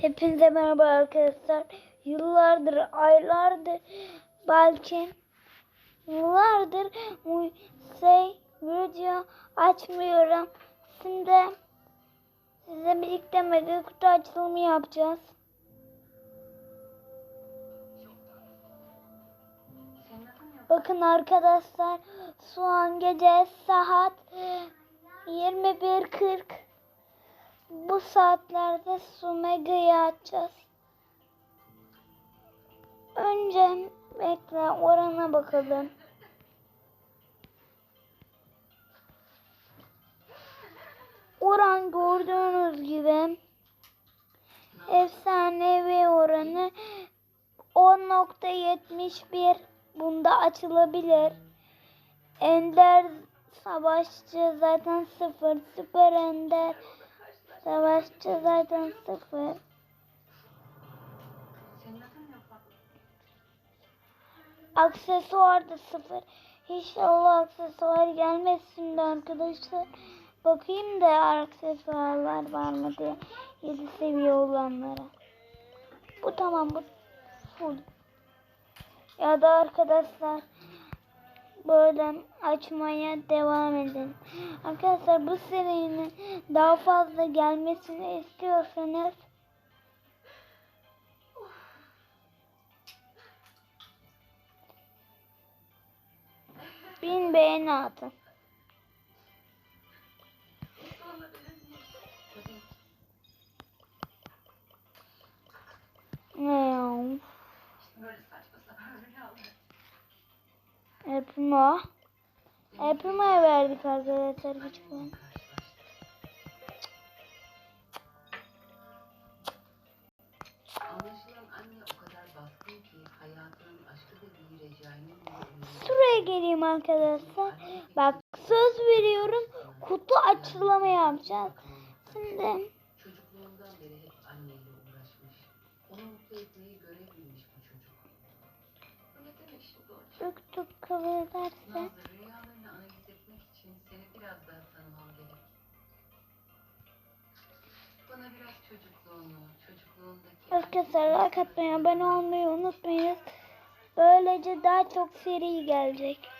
Hepinize merhaba arkadaşlar. Yıllardır, aylardır, belki yıllardır şey video açmıyorum. Şimdi size birlikte mega kutu açılımı yapacağız. Bakın arkadaşlar şu an gece saat 21.40. Bu saatlerde su mega'yı açacağız. Önce bekle orana bakalım. Oran gördüğünüz gibi efsanevi oranı 10.71 bunda açılabilir. Ender savaşçı zaten sıfır. Süper ender savaşçı zaten sıfır. Aksesuar da sıfır. İnşallah aksesuar gelmez şimdi arkadaşlar. Bakayım da aksesuarlar var mı diye. 7 seviye olanlara. Bu tamam bu full. Ya da arkadaşlar böyle açmaya devam edin. Arkadaşlar bu serinin daha fazla gelmesini istiyorsanız bin beğeni atın. Hayatının aşkı da bir Recai'nin Şuraya geleyim arkadaşlar. Bak söz veriyorum kutu açılımı yapacağız. Şimdi Çocukluğundan beri hep anneyle uğraşmış. Onu mutlu etmeyi görev çocukluğunu, çocukluğundaki... Arkadaşlar like atmayı, abone olmayı unutmayın. Böylece daha çok seri gelecek.